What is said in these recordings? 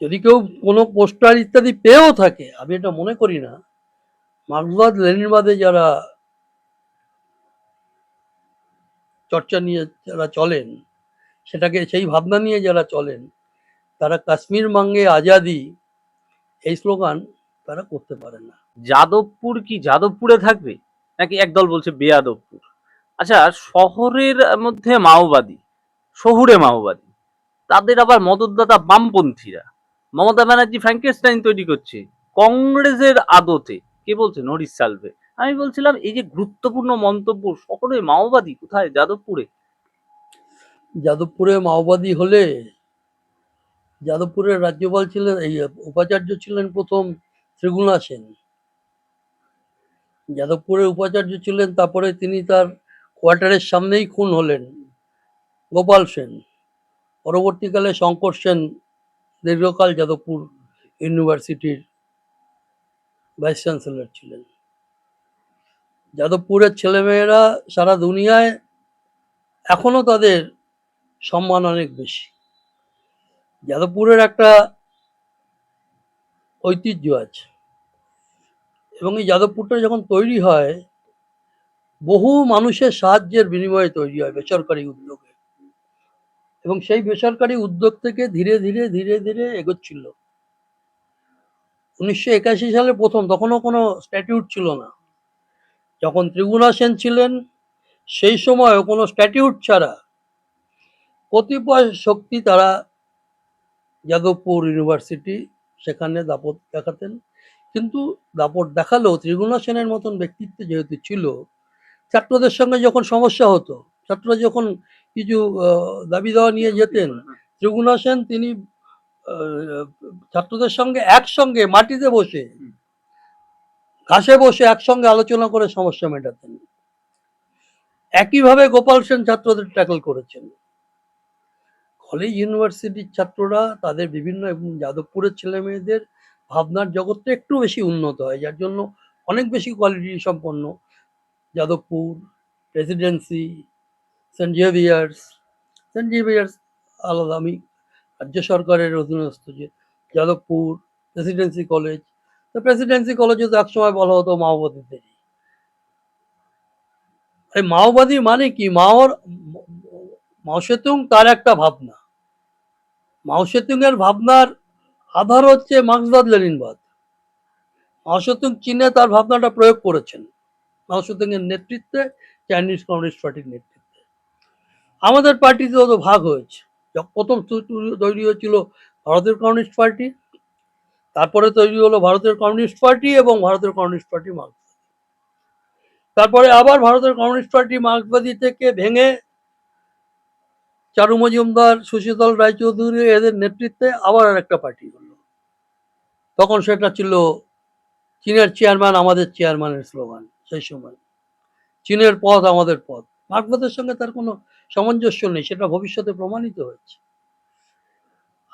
যদি কেউ কোনো পোস্টার ইত্যাদি পেয়েও থাকে, আমি এটা মনে করি না মার্ক্সবাদ লেনিনবাদে যারা চর্চা নিয়ে যারা চলেন, সেটাকে সেই ভাবনা নিয়ে যারা চলেন, তারা কাশ্মীর মাঙ্গে আজাদি এই স্লোগান তারা করতে পারে না। যাদবপুর কি যাদবপুরে থাকবে? নাকি একদল বলছে বেয়াদবপুর? আচ্ছা শহরের মধ্যে মাওবাদী, শহুরে মাওবাদী, তাদের আবার মদতদাতা বামপন্থীরা মমতা ব্যানার্জি ফ্র্যাঙ্কেস্টাইন তৈরি করছে, কংগ্রেসের আদতে। কে বলছে? নরিস সালভে। আমি বলছিলাম, এই যে গুরুত্বপূর্ণ মন্তব্য শহরে মাওবাদী কোথায়? যাদবপুরে। যাদবপুরে মাওবাদী হলে যাদবপুরের রাজ্যপাল ছিলেন, এই উপাচার্য ছিলেন প্রথম ত্রিগুণা সেন। যাদবপুরের উপাচার্য ছিলেন, তারপরে তিনি তার কোয়ার্টারের সামনেই খুন হলেন গোপাল সেন। পরবর্তীকালে শঙ্কর সেন দীর্ঘকাল যাদবপুর ইউনিভার্সিটির ভাইস চ্যান্সেলর ছিলেন। যাদবপুরের ছেলেমেয়েরা সারা দুনিয়ায় এখনও তাদের সম্মান অনেক বেশি। যাদবপুরের একটা ঐতিহ্য আছে এবং এই যাদবপুরটা যখন তৈরি হয়, বহু মানুষের সাহায্যের বিনিময়ে তৈরি হয় বেসরকারি উদ্যোগে। এবং সেই বেসরকারি উদ্যোগ থেকে ধীরে ধীরে ধীরে ধীরে এগোচ্ছিল। উনিশশো একাশি সালে প্রথম, তখনও কোনো স্ট্যাটিউট ছিল না। যখন ত্রিগুণা সেন ছিলেন, সেই সময়ও কোনো স্ট্যাটিউট ছাড়া কতিপয় শক্তি তারা যাদবপুর ইউনিভার্সিটি সেখানে দাপট দেখাতেন। কিন্তু দাপট দেখালেও ত্রিগুণা সেনের মতন ব্যক্তিত্ব যেহেতু ছিল, ছাত্রদের সঙ্গে যখন সমস্যা হতো, ছাত্ররা যখন কিছু দাবি দেওয়া নিয়ে যেতেন। ত্রিগুণা সেন তিনি ছাত্রদের সঙ্গে একসঙ্গে মাটিতে বসে, ঘাসে বসে একসঙ্গে আলোচনা করে সমস্যা মেটাতেন। একইভাবে গোপাল সেন ছাত্রদের ট্যাকল করেছেন। কলেজ ইউনিভার্সিটির ছাত্ররা তাদের বিভিন্ন এবং যাদবপুরের ছেলে মেয়েদের ভাবনার জগৎটা একটু বেশি উন্নত হয়, যার জন্য অনেক বেশি কোয়ালিটি সম্পন্ন। Jadavpur Presidency Saint Xavier's Saint Xavier's আলাদা আমি রাজ্য সরকারের অধীনস্থ যে যাদবপুর প্রেসিডেন্সি কলেজ তো প্রেসিডেন্সি কলেজে তো একসময় বলা হতো মাওবাদীদেরই এই মাওবাদী মানে কি? মাওর, মাও সেতুং তার একটা ভাবনা। মাও সেতুং এর ভাবনার আধার হচ্ছে মার্ক্সবাদ লেনিনবাদ। মাও সেতুং চীনে তার ভাবনাটা প্রয়োগ করেছেন। মাও সেতুং এর নেতৃত্বে চাইনিজ কমিউনিস্ট পার্টির নেতৃত্বে। আমাদের পার্টিতে তো ভাগ হয়েছে। প্রথম তৈরি হয়েছিল ভারতের কমিউনিস্ট পার্টি, তারপরে তৈরি হলো ভারতের কমিউনিস্ট পার্টি এবং ভারতের কমিউনিস্ট পার্টি মার্ক্সবাদী। তারপরে আবার ভারতের কমিউনিস্ট পার্টি মার্ক্সবাদী থেকে ভেঙে চারু মজুমদার, সুশীতল রায়চৌধুরী এদের নেতৃত্বে আবার আর একটা পার্টি হলো। তখন সেটা ছিল চীনের চেয়ারম্যান, আমাদের চেয়ারম্যানের স্লোগান সেই সময়। চীনের পথ আমাদের পথ। মার্ক্সবাদের সঙ্গে তার কোনো সামঞ্জস্য নেই, সেটা ভবিষ্যতে প্রমাণিত হয়েছে।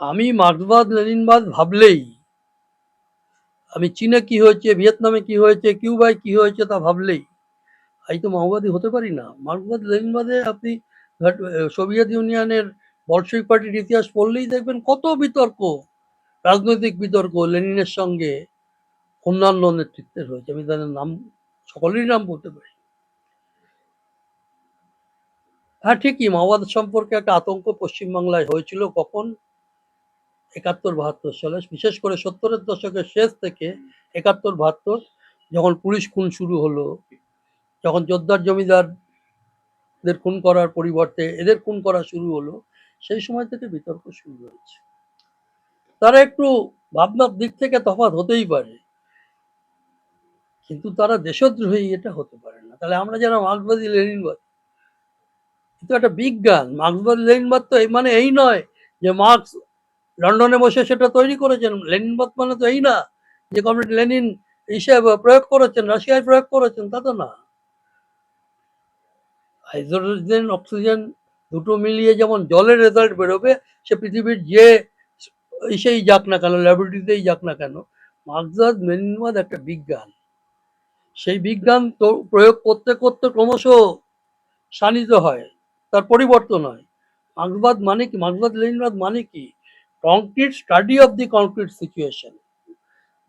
আমি মার্ক্সবাদ লেনিনবাদ ভাবলেই, আমি চীনে কি হয়েছে, ভিয়েতনামে কি হয়েছে, কিউবায় কি হয়েছে তা ভাবলেই এই তো মাওবাদী হতে পারি না। মার্ক্সবাদ লেনিনবাদে আপনি সোভিয়েত ইউনিয়নের বলশিক পার্টির ইতিহাস পড়লেই দেখবেন কত বিতর্ক, রাজনৈতিক বিতর্ক লেনিনের সঙ্গে অন্যান্য নেতৃত্বের হয়েছে। আমি তাদের নাম, সকলেরই নাম বলতে পারি। হ্যাঁ ঠিকই। মাওবাদ সম্পর্কে একটা আতঙ্ক পশ্চিমবাংলায় হয়েছিল কখন? একাত্তর, বাহাত্তর সালে। বিশেষ করে সত্তরের দশকের শেষ থেকে একাত্তর, বাহাত্তর, যখন পুলিশ খুন শুরু হলো, যখন জোরদার জমিদারদের খুন করার পরিবর্তে এদের খুন করা শুরু হলো, সেই সময় থেকে বিতর্ক শুরু হয়েছে। তারা একটু ভাবনার দিক থেকে তফাৎ হতেই পারে। কিন্তু তারা দেশদ্রোহী এটা হতে পারে না। তাহলে আমরা যারা মার্কবাদী লেনিনবাদ কিন্তু একটা বিজ্ঞান। মার্ক্সবাদী লেনিনবাদ তো এই মানে এই নয় যে মার্ক্স লন্ডনে বসে সেটা তৈরি করেছেন। লেনিনবাদ মানে তো এই না যে কমরেড লেনিন হিসেবে প্রয়োগ করেছেন, রাশিয়ায় প্রয়োগ করেছেন, তা তো না। হাইড্রোজেন, অক্সিজেন দুটো মিলিয়ে যেমন জলের রেজাল্ট বেরোবে, সে পৃথিবীর যে ইসেই যাক না কেন ল্যাবরেটরিতেই যাক না কেন মার্ক্সবাদ লেনিনবাদ একটা বিজ্ঞান। সেই বিজ্ঞান তো প্রয়োগ করতে করতে ক্রমশ শানিত হয়। তার পরিবর্তন হয়। মার্ক্সবাদ মানে কি? মার্ক্সবাদ লেনিনবাদ মানে কি? Concrete study of the concrete situation.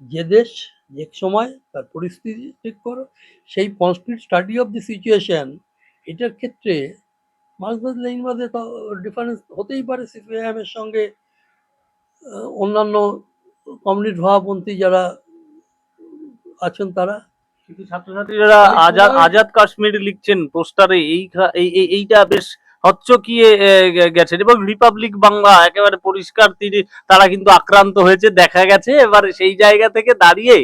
যে দেশ, যে সময় তার পরিস্থিতি ঠিক করো, সেই concrete study of the situation, এটার ক্ষেত্রে মার্কসবাদ তো ডিফারেন্স হতেই পারে সিপিআইএম এর সঙ্গে অন্যান্য কমিউনিস্ট ভাবপন্থী যারা আছেন তারা কিন্তু ছাত্রছাত্রীরা আজাদ আজাদ কাশ্মীর লিখছেন পোস্টারে এই এইটা বেশ হচ্চকিয়ে এ, গেছেন এবং রিপাবলিক বাংলা একেবারে পরিষ্কার তিনি তারা কিন্তু আক্রান্ত হয়েছে দেখা গেছে এবার সেই জায়গা থেকে দাঁড়িয়ে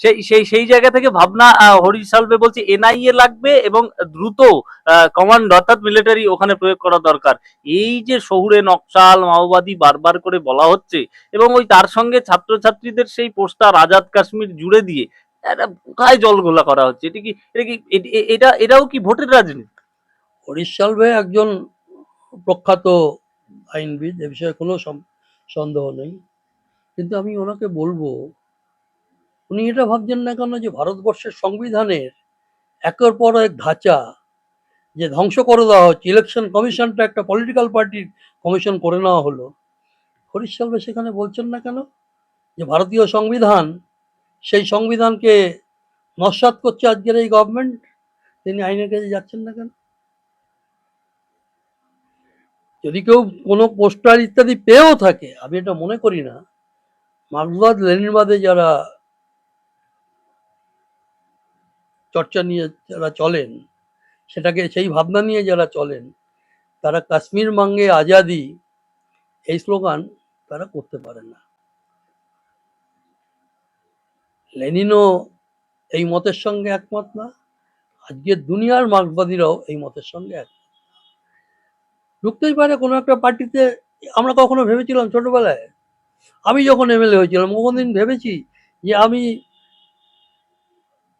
সেই সেই সেই জায়গা থেকে ভাবনা হরিশ সালভে বলছে এনআইএ লাগবে এবং দ্রুত কমান্ড অর্থাৎ মিলিটারি ওখানে প্রয়োগ করা দরকার। এই যে শহুরে নকশাল মাওবাদী বারবার করে বলা হচ্ছে এবং ওই তার সঙ্গে ছাত্রছাত্রীদের সেই পোস্টার আজাদ কাশ্মীর জুড়ে দিয়ে এটা কোথায় জল ঘোলা করা হচ্ছে। এটা কি এটা কি এটা, এটাও কি ভোটের রাজনীতি? হরিশ সালভে একজন প্রখ্যাত আইনবিদ, এ বিষয়ে কোনো সন্দেহ নেই। কিন্তু আমি ওনাকে বলব, উনি এটা ভাবছেন না কেন যে ভারতবর্ষের সংবিধানের একের পর এক ধাঁচা যে ধ্বংস করে দেওয়া হচ্ছে, ইলেকশন কমিশনটা একটা পলিটিক্যাল পার্টির কমিশন করে নেওয়া হলো। হরিশ সালভে সেখানে বলছেন না কেন যে ভারতীয় সংবিধান সেই সংবিধানকে নস্বাত করছে আজকের এই গভর্নমেন্ট তিনি আইনের কাছে যাচ্ছেন না কেন? যদি কেউ কোনো পোস্টার ইত্যাদি পেয়েও থাকে, আমি এটা মনে করি না মার্কসবাদ লেনিনবাদে যারা চর্চা নিয়ে যারা চলেন, সেটাকে সেই ভাবনা নিয়ে যারা চলেন, তারা কাশ্মীর মাঙ্গে আজাদি এই স্লোগান তারা করতে পারে না। লেনিনও এই মতের সঙ্গে একমত না। আজকের দুনিয়ার মার্কবাদীরাও এই মতের সঙ্গে একমত ঢুকতেই পারে কোনো একটা পার্টিতে, আমরা কখনো ভেবেছিলাম ছোটবেলায়। আমি যখন এমএলএ হয়েছিলাম কোনোদিন ভেবেছি যে আমি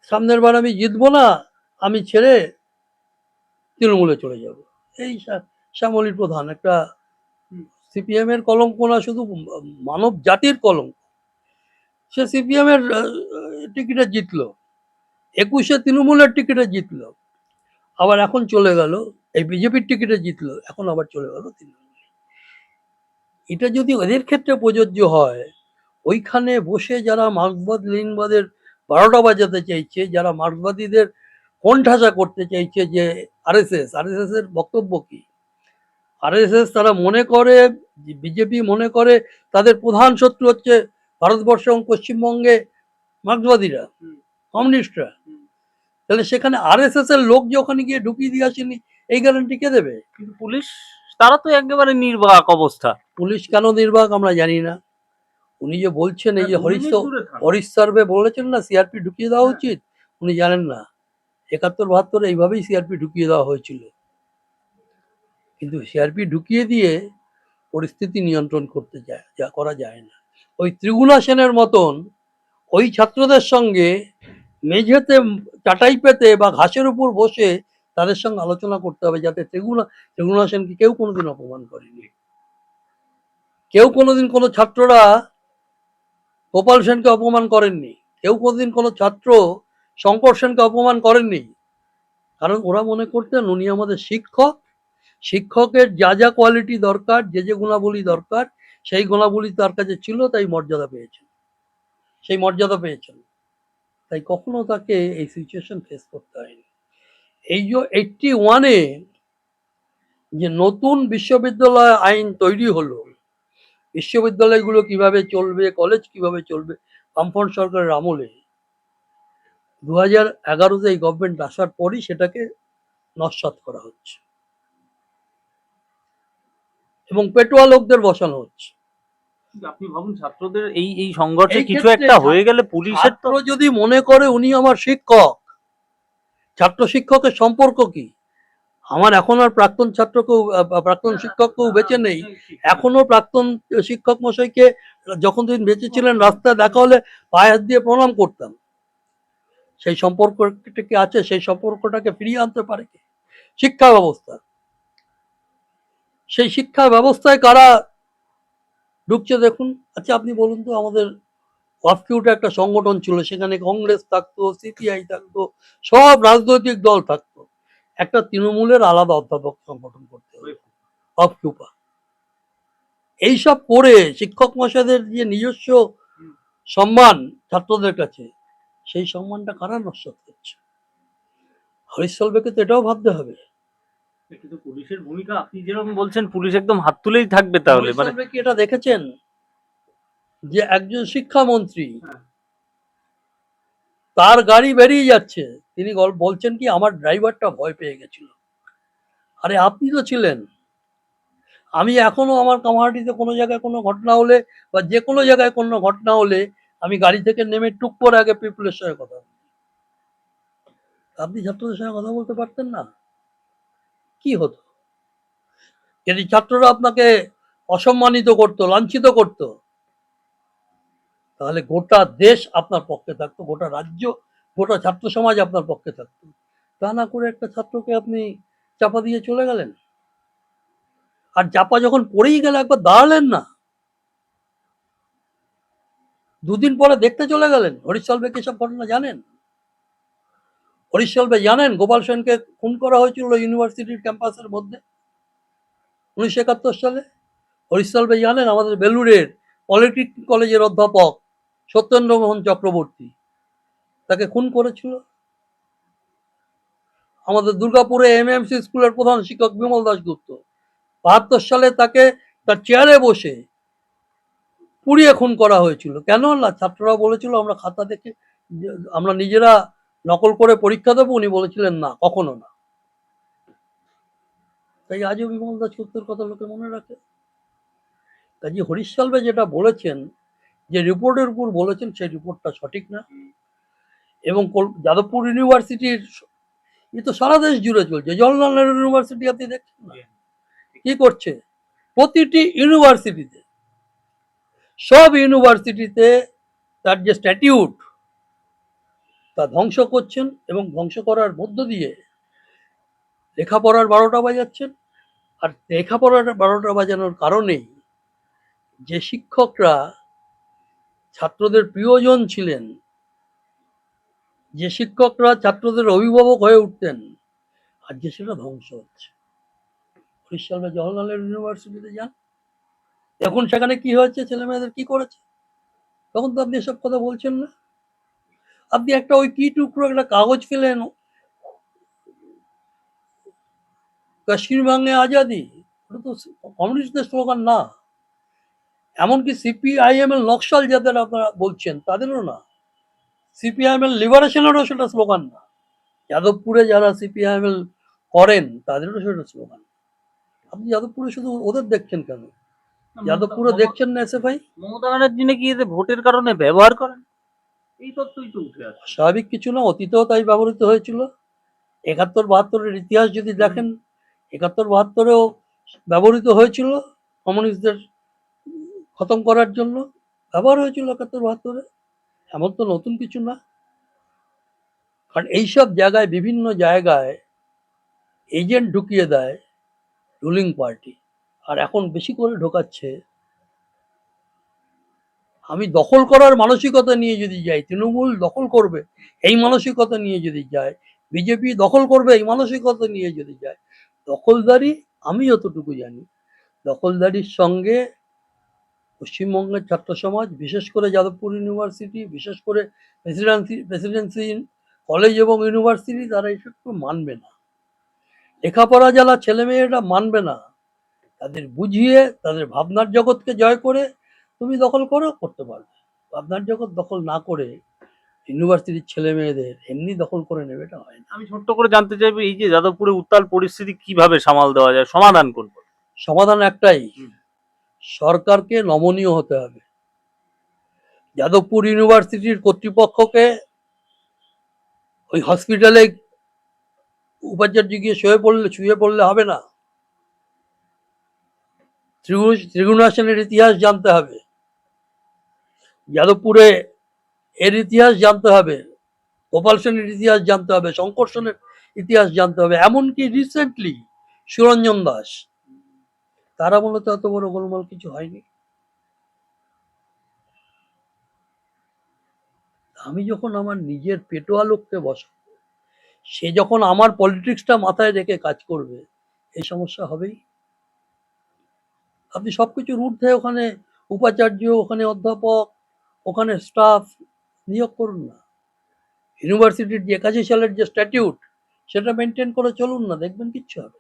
সামনের বার আমি জিতবো না, আমি ছেড়ে তৃণমূলে চলে যাব। এই শ্যা- শ্যামলীর প্রধান একটা সিপিএমের কলঙ্ক না শুধু মানব জাতির কলঙ্ক। সে সিপিএম এর আহ, টিকিটে জিতলো। একুশে তৃণমূলের টিকিটে জিতলো। আবার এখন চলে গেল এই বিজেপির টিকিটে জিতলো এখন আবার চলে গেল তৃণমূল এটা যদি ওদের ক্ষেত্রে প্রযোজ্য হয় ওইখানে বসে যারা মার্কসবাদ লেনিনবাদের বারোটা বাজাতে চাইছে যারা মার্কসবাদীদের কোণঠাসা করতে চাইছে যে আরএসএস আরএসএস এর বক্তব্য কি? আরএসএস তারা মনে করে বিজেপি মনে করে তাদের প্রধান শত্রু হচ্ছে ভারতবর্ষ এবং পশ্চিমবঙ্গে মার্কসবাদীরা কমিউনিস্টরা। তাহলে সেখানে আরএসএস এর লোক যে ওখানে গিয়ে ঢুকিয়ে দিয়ে আসেনি এই গ্যারান্টি কে দেবে? কিন্তু পুলিশ তারা তো একেবারে নির্বাক অবস্থা। পুলিশ কেন নির্বাক আমরা জানি না। উনি যে বলছেন এই যে হরিশ হরিশ সার্ভে বলেছেন না সিআরপি ঢুকিয়ে দেওয়া হ্যাঁ। উচিত? উনি জানেন না। একাত্তর বাহাত্তর এইভাবেই সিআরপি ঢুকিয়ে দেওয়া হয়েছিল। কিন্তু সিআরপি ঢুকিয়ে দিয়ে পরিস্থিতি নিয়ন্ত্রণ করতে যায় যা করা যায় না। ওই ত্রিগুণা সেনের মতন ওই ছাত্রদের সঙ্গে মেঝেতে চাটাই পেতে বা ঘাসের উপর বসে তাদের সঙ্গে আলোচনা করতে হবে যাতে ত্রিগুণা ত্রিগুণা সেনকে কেউ কোনোদিন অপমান করেনি। কেউ কোনোদিন কোনো ছাত্ররা গোপাল সেনকে অপমান করেননি। কেউ কোনোদিন কোনো ছাত্র শঙ্কর সেনকে অপমান করেননি। কারণ ওরা মনে করতেন উনি আমাদের শিক্ষক। শিক্ষকের যা যা কোয়ালিটি দরকার, যে যে গুণাবলী দরকার সেই গুণাবলী তার কাছে ছিল, তাই মর্যাদা পেয়েছেন সেই মর্যাদা পেয়েছেন তাই কখনো তাকে এই সিচুয়েশন ফেস করতে হয়নি। এই যে এইটটি ওয়ানে যে নতুন বিশ্ববিদ্যালয় আইন তৈরি হলো, বিশ্ববিদ্যালয়গুলো কীভাবে চলবে কলেজ কীভাবে চলবে, বামফ্রন্ট সরকারের আমলে দু হাজার এগারোতে এই গভর্নমেন্ট আসার পরই সেটাকে নস্বাত করা হচ্ছে। এবং পেটোয়া লোকদের বসানো হচ্ছে। আপনি ভাবুন ছাত্রদের এই এই সংঘর্ষে কিছু একটা হয়ে গেলে পুলিশের তো যদি মনে করে উনি আমার শিক্ষক ছাত্র শিক্ষকের সম্পর্ক কি? আমার এখন আর প্রাক্তন ছাত্রকেও প্রাক্তন শিক্ষককেও বেঁচে নেই। এখনও প্রাক্তন শিক্ষক মশাইকে যখন তিনি বেঁচে ছিলেন রাস্তায় দেখা হলে পায়ে হাত দিয়ে প্রণাম করতাম। সেই সম্পর্কটা কি আছে? সেই সম্পর্কটাকে ফিরিয়ে আনতে পারে কি? শিক্ষা ব্যবস্থা। সেই শিক্ষা ব্যবস্থায় কারা ঢুকছে দেখুন। আচ্ছা আপনি বলুন তো, আমাদের ওয়াফকিউটা একটা সংগঠন ছিল, সেখানে কংগ্রেস থাকতো সিপিআই থাকতো, সব রাজনৈতিক দল থাকতো। একটা তৃণমূলের আলাদা অধ্যাপক সংগঠন করতে হবে অফকিউপা এইসব করে শিক্ষক মশাইদের যে নিজস্ব সম্মান ছাত্রদের কাছে, সেই সম্মানটা কারা নষ্ট করছে? হরিশ্চলবেকে তো এটাও ভাবতে হবে। কিন্তু পুলিশের ভূমিকা। আপনি যেরকম বলছেন পুলিশ একদম হাত তুলেই থাকবে তাহলে মানে কি এটা দেখেছেন? যে একজন শিক্ষামন্ত্রী। তার গাড়ি বেরিয়ে যাচ্ছে। তিনি বলছেন কি আমার ড্রাইভারটা ভয় পেয়ে গেছিল। আরে আপনি তো ছিলেন। আমি এখনও আমার কামাহাটিতে কোনো জায়গায় কোনো ঘটনা হলে বা যে কোনো জায়গায় কোনো ঘটনা হলে আমি গাড়ি থেকে নেমে টুক করে আগে পিপুলের সঙ্গে কথা আপনি ছাত্রদের সঙ্গে কথা বলতে পারতেন না। কি হতো? যদি ছাত্ররা আপনাকে অসম্মানিত করতো, লাঞ্ছিত করতো, তাহলে গোটা দেশ আপনার পক্ষে থাকতো, গোটা রাজ্য, গোটা ছাত্র সমাজ আপনার পক্ষে থাকতো। তা না করে একটা ছাত্রকে আপনি চাপা দিয়ে চলে গেলেন? আর চাপা যখন পড়েই গেল, একবার দাঁড়ালেন না? দুদিন পরে দেখতে চলে গেলেন? হরিশালবে কি সব ঘটনা জানেন? হরিশালবে জানেন? গোপাল সেনকে খুন করা হয়েছিল ইউনিভার্সিটির ক্যাম্পাসের মধ্যে উনিশশো একাত্তর সালে। হরিশালবে জানেন? আমাদের বেলুড়ের পলিটেকনিক কলেজের অধ্যাপক সত্যেন্দ্র মোহন চক্রবর্তী তাকে খুন করেছিল। আমাদের দুর্গাপুরে এমএমসি স্কুলের প্রধান শিক্ষক বিমল দাশগুপ্ত বাহাত্তর সালে তাকে তার চেয়ারে বসে পুড়িয়ে খুন করা হয়েছিল। কেন? না, ছাত্ররা বলেছিল, আমরা খাতা দেখে আমরা নিজেরা নকল করে পরীক্ষা দেবো, উনি বলেছিলেন না, কখনো না। তাই আজও বিমল দাশগুপ্তের কথা লোকে মনে রাখে। কাজী হরিশ সালভে যেটা বলেছেন, যে রিপোর্টের উপর বলেছেন, সেই রিপোর্টটা সঠিক না। এবং যাদবপুর ইউনিভার্সিটির এ তো সারা দেশ জুড়ে চলছে। জওয়াহরলাল নেহরু ইউনিভার্সিটি আপনি দেখছেন না? কি করছে? প্রতিটি ইউনিভার্সিটিতে, সব ইউনিভার্সিটিতে তার যে স্ট্যাটিউট তা ধ্বংস করছেন এবং ধ্বংস করার মধ্য দিয়ে লেখাপড়ার বারোটা বাজাচ্ছেন। আর লেখাপড়ার বারোটা বাজানোর কারণেই যে শিক্ষকরা ছাত্রদের প্রিয়জন ছিলেন, যে শিক্ষকরা ছাত্রদের অভিভাবক হয়ে উঠতেন, আজকে সেটা ধ্বংস হচ্ছে। হরিশ্চন্দ্র জওয়াহরলাল নেহরু ইউনিভার্সিটিতে যান। এখন সেখানে কি হয়েছে? ছেলে মেয়েদের কি করেছে? তখন তো আপনি এসব কথা বলছেন না। আপনি একটা ওই কি টুকরো একটা কাগজ পেলেন কাশ্মীর বাংলা আজাদি ওটা তো কমিউনিস্টদের স্লোগান না। এমনকি সিপিআইএম এর নকশাল যাদের আপনারা বলছেন তাদেরও না। সিপিআইএম এর লিবারেশনেরও সেটা স্লোগান না। যাদবপুরে যারা সিপিআইএম এল করেন তাদেরও সেটা স্লোগান। আপনি যাদবপুরে শুধু ওদের দেখছেন কেন? যাদবপুরে দেখছেন না এসে ভাই মমতা ব্যানার্জি নাকি এতে ভোটের কারণে ব্যবহার করেন? এই তথ্যই তো উঠে স্বাভাবিক কিছু না, অতীতেও তাই ব্যবহৃত হয়েছিল। একাত্তর বাহাত্তরের ইতিহাস যদি দেখেন, একাত্তর বাহাত্তরেও ব্যবহৃত হয়েছিল কমিউনিস্টদের খতম করার জন্য। ব্যবহার হয়েছিল একাত্তর বাহাত্তরে, এমন তো নতুন কিছু না। কারণ এইসব জায়গায়, বিভিন্ন জায়গায় এজেন্ট ঢুকিয়ে দেয় রুলিং পার্টি আর এখন বেশি করে ঢোকাচ্ছে আমি দখল করার মানসিকতা নিয়ে যদি যাই, তৃণমূল দখল করবে, এই মানসিকতা নিয়ে যদি যায় বিজেপি দখল করবে, এই মানসিকতা নিয়ে যদি যায় দখলদারি আমি যতটুকু জানি, দখলদারির সঙ্গে পশ্চিমবঙ্গের ছাত্র সমাজ, বিশেষ করে যাদবপুর ইউনিভার্সিটি, বিশেষ করে প্রেসিডেন্সি প্রেসিডেন্সি কলেজ এবং ইউনিভার্সিটি, তারা এসব মানবে না। লেখাপড়া যারা ছেলেমেয়েরা মানবে না, তাদের বুঝিয়ে, তাদের ভাবনার জগৎকে জয় করে তুমি দখল করো করতে পারবে। ভাবনার জগৎ দখল না করে ইউনিভার্সিটির ছেলে মেয়েদের এমনি দখল করে নেবে এটা হয় না। আমি ছোট্ট করে জানতে চাইব এই যে যাদবপুরে উত্তাল পরিস্থিতি কীভাবে সামাল দেওয়া যায় সমাধান করব? সমাধান একটাই সরকারকে নমনীয় হতে হবে। যাদবপুর ইউনিভার্সিটির কর্তৃপক্ষকে ওই হসপিটালে উপাচার্য গিয়ে শুয়ে পড়লে শুয়ে পড়লে হবে না। ত্রিগুণ- ত্রিগুণাসনের ইতিহাস জানতে হবে। যাদবপুরে এর ইতিহাস জানতে হবে, গোপাল সেনের ইতিহাস জানতে হবে, শঙ্কর সেনের ইতিহাস জানতে হবে, এমনকি রিসেন্টলি সুরঞ্জন দাস। তারা মূলত এত বড় গোলমাল কিছু হয়নি। আমি যখন আমার নিজের পেটোয়া লোককে বসাবো, সে যখন আমার পলিটিক্সটা মাথায় রেখে কাজ করবে এই সমস্যা হবেই। আপনি সব কিছুর ঊর্ধ্বে ওখানে উপাচার্য, ওখানে অধ্যাপক ওখানে স্টাফ নিয়োগ করুন না ইউনিভার্সিটির যে একাশি সালের যে স্ট্যাটিউট সেটা মেনটেন করে চলুন না, দেখবেন কিচ্ছু হবে।